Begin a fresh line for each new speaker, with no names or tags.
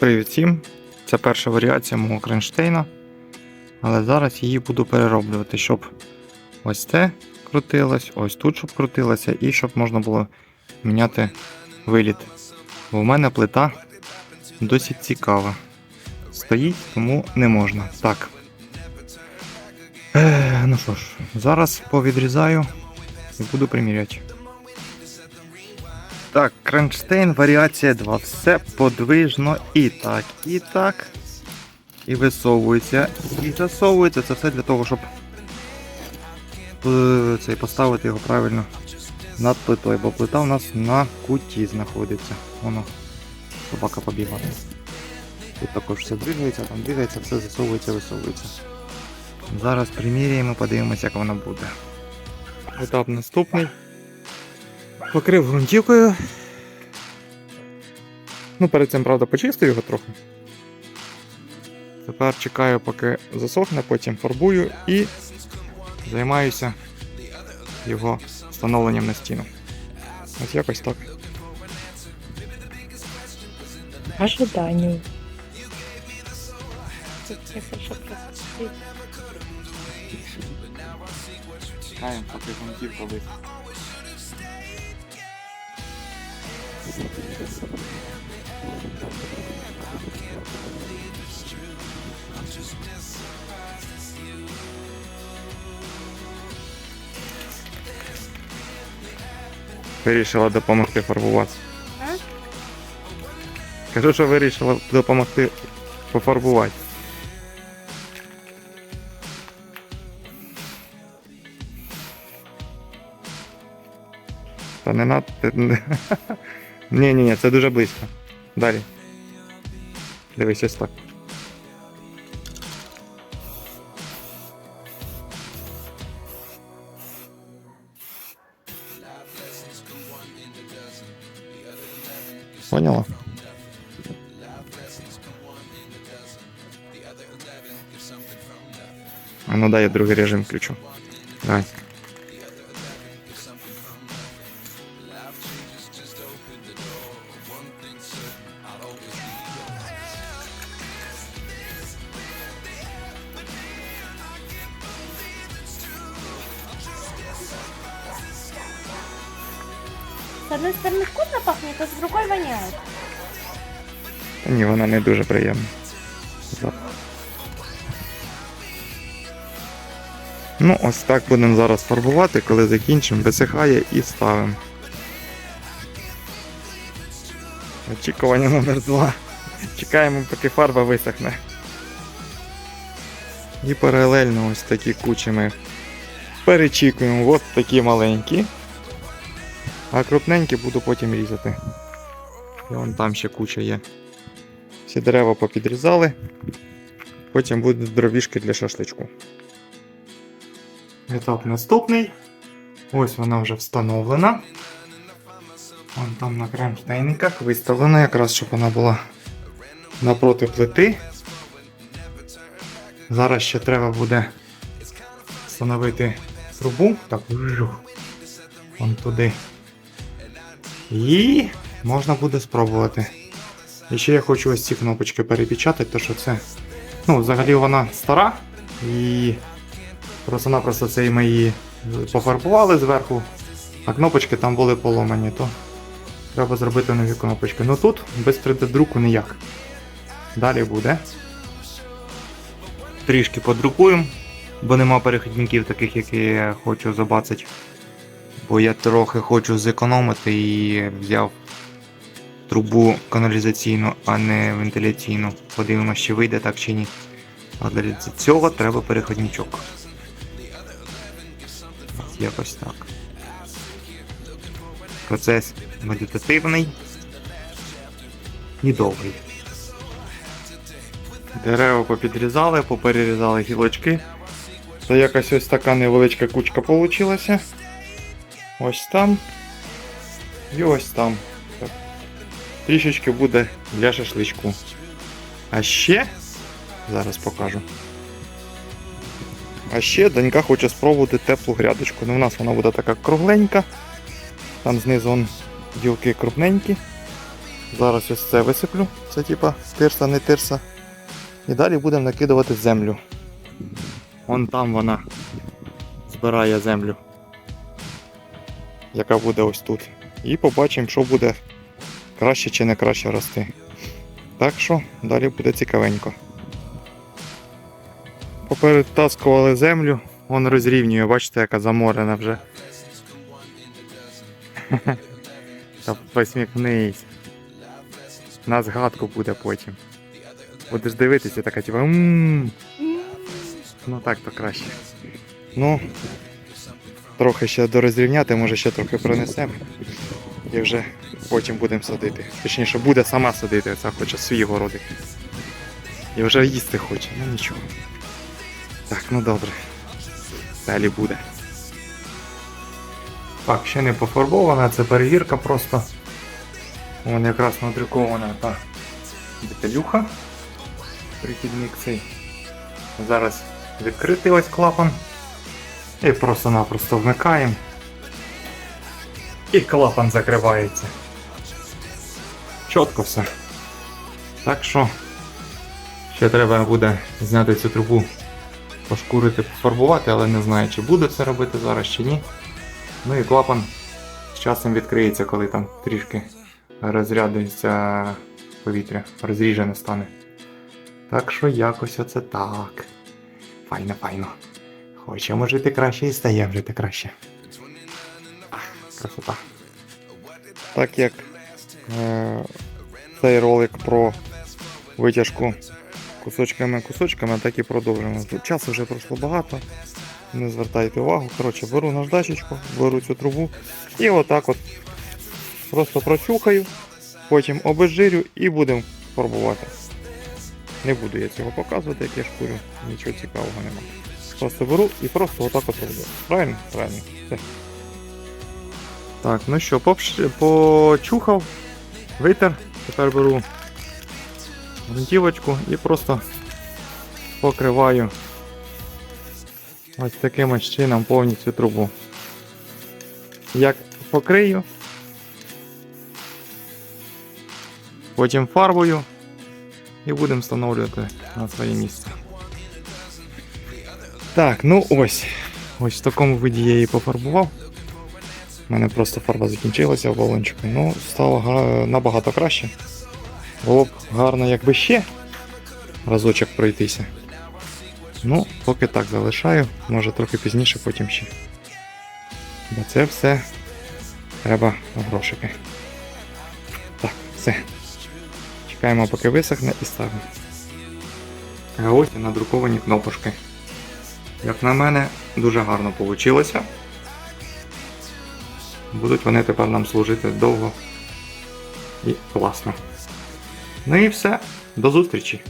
Привіт всім! Це перша варіація мого кронштейна. Але зараз її буду перероблювати, щоб ось це крутилось, ось тут щоб крутилося, і щоб можна було міняти виліт. Бо в мене плита досить цікава. Стоїть, тому не можна. Так. Е, ну що ж, зараз повідрізаю і буду приміряти. Так, кронштейн, варіація 2. Все подвижно і так, і так. І висовується, і засовується. Це все для того, щоб е, цей, поставити його правильно над плитою, бо плита у нас на куті знаходиться. Воно, собака побігла. Тут також все двигається, там двигається, все засовується, висовується. Зараз приміряємо, подивимося, як воно буде. Етап наступний. Покрив ґрунтівкою. Ну, перед цим, правда, почистив його трохи. Тепер чекаю, поки засохне, потім фарбую і займаюся його встановленням на стіну. Ось якось так.
Ожиданию.
Чекаємо, поки ґрунтівка висохне. Вирішила допомогти фарбувати.
А?
Кажу, що вирішила допомогти пофарбувати. Та не надо. Ні, ні, ні, це дуже близько. Далі. Дивись ось так. Поняла? А ну дай я другий режим включу. Давай.
Одной стороны вкусно пахнет, а с другой воняет.
Ні, вона не дуже приємна. Ну, ось так будемо зараз фарбувати, коли закінчимо, висихає і ставимо. Очікування номер два. Чекаємо, поки фарба висохне. І паралельно ось такі кучі ми перечікуємо. Ось такі маленькі. А крупненькі буду потім різати. І вон там ще куча є. Всі дерева попідрізали. Потім будуть дровішки для шашличку. Етап наступний. Ось вона вже встановлена. Вон там на кронштейниках виставлена, якраз щоб вона була напроти плити. Зараз ще треба буде встановити трубу. Так, вон туди. І можна буде спробувати. І ще я хочу ось ці кнопочки перепечатати, то що це. Ну, взагалі вона стара і просто-напросто це ми її пофарбували зверху, а кнопочки там були поломані, то треба зробити нові кнопочки. Ну тут без 3D-друку ніяк. Далі буде. Трішки подрукуємо, бо нема перехідників таких, які я хочу забацати. Бо я трохи хочу зекономити і взяв трубу каналізаційну, а не вентиляційну. Подивимося, чи вийде так чи ні. А для цього треба переходничок. Якось так. Процес медитативний і довгий. Дерева попідрізали, поперерізали гілочки. Це якась ось така невеличка кучка вийшла. Ось там. І ось там. Трішечки буде для шашличку. А ще. Зараз покажу. А ще донька хоче спробувати теплу грядочку. Ну, у нас вона буде така кругленька. Там знизу вон гілки крупненькі. Зараз ось це висиплю. Це типа тирса, не тирса. І далі будемо накидувати землю. Вон там вона збирає землю. Яка буде ось тут. І побачимо, що буде краще чи не краще рости. Так що далі буде цікавенько. Поперетаскували землю, вон розрівнює, бачите, яка заморена вже. Та посміхнись. На згадку буде потім. Будеш дивитися, така типа. Ну так то краще. Ну, трохи ще дорозрівняти, може ще трохи принесемо. І вже потім будемо садити. Точніше, буде сама садити, це хоче свій городик. І вже їсти хоче, ну нічого. Так, ну добре. Далі буде. Так, ще не пофарбована, це перевірка просто. Вон якраз надрукована та деталюха. Прихідник цей. Зараз відкритий ось клапан. І просто-напросто вмикаємо. І клапан закривається. Чітко все. Так що ще треба буде зняти цю трубу, пошкурити, пофарбувати, але не знаю, чи буду це робити зараз чи ні. Ну і клапан з часом відкриється, коли там трішки розрядиться повітря, розріжене стане. Так що якось оце так. Файно, файно. Хочемо жити краще і стаємо жити краще. Красота. Так як е, цей ролик про витяжку кусочками-кусочками, так і продовжуємо. Часу вже пройшло багато. Не звертайте увагу. Коротше, беру наждачечку, беру цю трубу і отак от просто прочухаю, потім обезжирю і будемо фарбувати. Не буду я цього показувати, як я шкурю, нічого цікавого нема. Просто беру і просто отак от роблю. Правильно? Правильно. Все. Так, ну що, попш- почухав, витер. Тепер беру грунтівочку і просто покриваю ось таким ось чином повністю трубу. Як покрию, потім фарбою і будемо встановлювати на своє місце. Так, ну ось. Ось в такому виді я її пофарбував. У мене просто фарба закінчилася в балончику. Ну, стало га- набагато краще. Було б гарно, якби ще разочок пройтися. Ну, поки так залишаю, може трохи пізніше, потім ще. Бо це все треба грошики. Так, все. Чекаємо, поки висохне і ставимо. А ось і надруковані кнопочки. Як на мене, дуже гарно вийшло. Будуть вони тепер нам служити довго і класно. Ну і все, до зустрічі!